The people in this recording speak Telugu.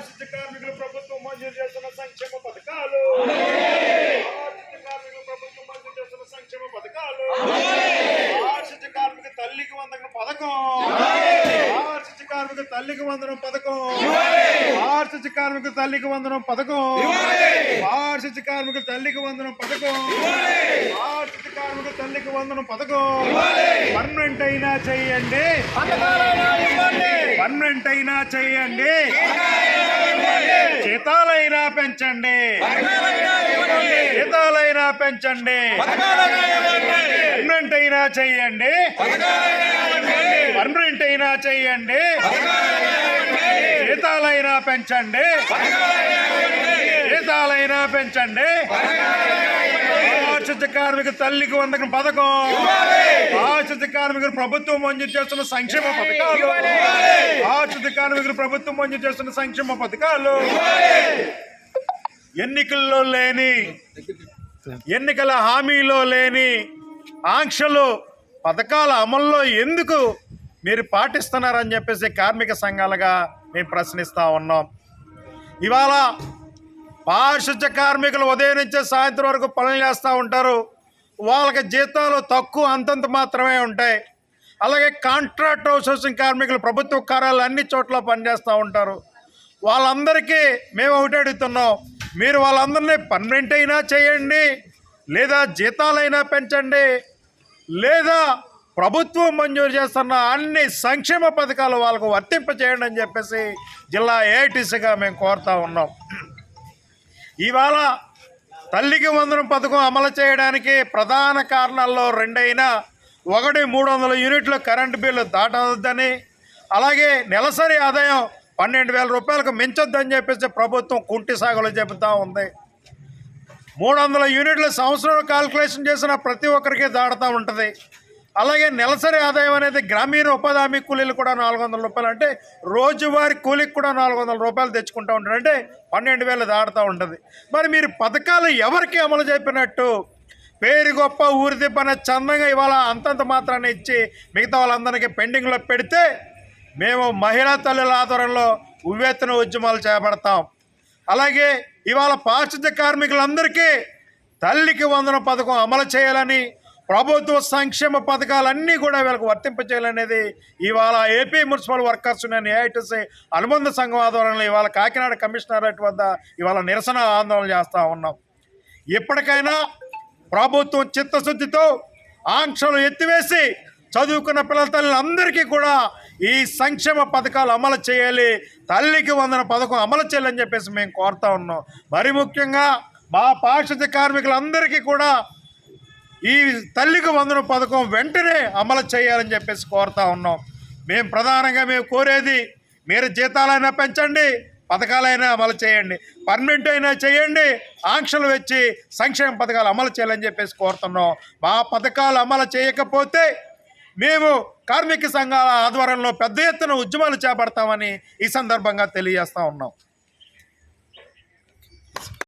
ఆర్షిత కార్మికులు ప్రభుత్వం మంజూరు చేస్తున్న సంక్షేమ పథకాలు. ఆర్షిత కార్మికులు ప్రభుత్వం మంజూరు చేస్తున్న సంక్షేమ పథకాలు. ఆర్షిత కార్మిక తల్లికి వందన పథకం. ఆర్షిత కార్మిక తల్లికి వందనం పథకం. ఆర్షిత కార్మిక తల్లికి వందనం పథకం. ఆర్షిత కార్మిక తల్లికి వందనం పథకం. ఆర్షిత కార్మిక తల్లికి వందనం పథకం. పర్మనెంట్ అయినా చేయండి. పర్మనెంట్ అయినా చేయండి. జీతాలైనా పెంచండి. జీతాలైనా పెంచండి. పర్మనెంట్ అయినా చేయండి పర్మనెంట్ అయినా చేయండి జీతాలైనా పెంచండి. జీతాలైనా పెంచండి. కార్మిక తల్లికి వందకం పథకం. ఆశ్రిత కార్మికులు ప్రభుత్వం మంజూరు చేస్తున్న సంక్షేమ పథకాలు. ఆశ్రిత కార్మికులు ప్రభుత్వం మంజూరు చేస్తున్న సంక్షేమ పథకాలు. ఎన్నికల్లో లేని ఎన్నికల హామీలో లేని ఆంక్షలు పథకాల అమల్లో ఎందుకు మీరు పాటిస్తున్నారని చెప్పేసి కార్మిక సంఘాలుగా మేము ప్రశ్నిస్తూ ఉన్నాం. ఇవాళ పారిశుద్ధ్య కార్మికులు ఉదయం నుంచి సాయంత్రం వరకు పనులు చేస్తూ ఉంటారు. వాళ్ళకి జీతాలు తక్కువ అంతంత మాత్రమే ఉంటాయి. అలాగే కాంట్రాక్ట్ అవుట్సోర్సింగ్ కార్మికులు ప్రభుత్వ కార్యాలయాలు అన్ని చోట్ల పనిచేస్తూ ఉంటారు. వాళ్ళందరికీ మేము ఒకటి అడుగుతున్నాం. మీరు వాళ్ళందరినీ పర్మనెంట్ అయినా చేయండి లేదా జీతాలైనా పెంచండి లేదా ప్రభుత్వం మంజూరు చేస్తున్న అన్ని సంక్షేమ పథకాలు వాళ్ళకు వర్తింప చేయండి అని చెప్పేసి జిల్లా ఏఐటీసీగా మేము కోరుతా ఉన్నాం. ఇవాళ తల్లికి వందనం పథకం అమలు చేయడానికి ప్రధాన కారణాల్లో రెండైన ఒకటి మూడు వందల యూనిట్ల కరెంటు బిల్లు దాటవద్దని అలాగే నెలసరి ఆదాయం పన్నెండు వేల రూపాయలకు మించొద్దని చెప్పేసి ప్రభుత్వం కుంటి సాగులు చెబుతూ ఉంది. మూడు వందల యూనిట్ల సంవత్సరం కాల్కులేషన్ చేసిన ప్రతి ఒక్కరికి దాడుతూ ఉంటుంది. అలాగే నెలసరి ఆదాయం అనేది గ్రామీణ ఉపాధి హామీ కూలీలు కూడా నాలుగు వందల రూపాయలు అంటే రోజువారి కూలీకి కూడా నాలుగు వందల రూపాయలు తెచ్చుకుంటూ ఉంటారు. అంటే పన్నెండు వేలు దాడుతూ ఉంటుంది. మరి మీరు పథకాలు ఎవరికి అమలు చెప్పినట్టు పేరు గొప్ప ఊరిది పని చందంగా ఇవాళ అంతంత మాత్రాన్ని ఇచ్చి మిగతా వాళ్ళందరికీ పెండింగ్లో పెడితే మేము మహిళా తల్లుల ఆధ్వర్యంలో ఉవ్వెత్తున ఉద్యమాలు చేపడతాం. అలాగే ఇవాళ పారిశుద్ధ్య కార్మికులందరికీ తల్లికి వందన పథకం అమలు చేయాలని ప్రభుత్వ సంక్షేమ పథకాలన్నీ కూడా వీళ్ళకి వర్తింపచేయాలనేది ఇవాళ ఏపీ మున్సిపల్ వర్కర్స్ నేను ఏఐటీసీ అనుబంధ సంఘం ఆధ్వర్యంలో ఇవాళ కాకినాడ కమిషనరేట్ వద్ద ఇవాళ నిరసన ఆందోళన చేస్తూ ఉన్నాం. ఇప్పటికైనా ప్రభుత్వం చిత్తశుద్ధితో ఆంక్షలు ఎత్తివేసి చదువుకున్న పిల్లల తల్లులందరికీ కూడా ఈ సంక్షేమ పథకాలు అమలు చేయాలి తల్లికి వందన పథకం అమలు చేయాలని చెప్పేసి మేము కోరుతా ఉన్నాం. మరి ముఖ్యంగా మా పారిశుద్ధ్య కార్మికులందరికీ కూడా ఈ తల్లికి వందన పథకం వెంటనే అమలు చేయాలని చెప్పేసి కోరుతా ఉన్నాం. మేము ప్రధానంగా మేము కోరేది మీరు జీతాలైనా పెంచండి పథకాలైనా అమలు చేయండి. పర్మనెంట్ అయినా చేయండి ఆంక్షలు వచ్చి సంక్షేమ పథకాలు అమలు చేయాలని చెప్పేసి కోరుతున్నాం. మా పథకాలు అమలు చేయకపోతే మేము కార్మిక సంఘాల ఆధ్వర్యంలో పెద్ద ఎత్తున ఉద్యమాలు చేపడతామని ఈ సందర్భంగా తెలియజేస్తా ఉన్నాం.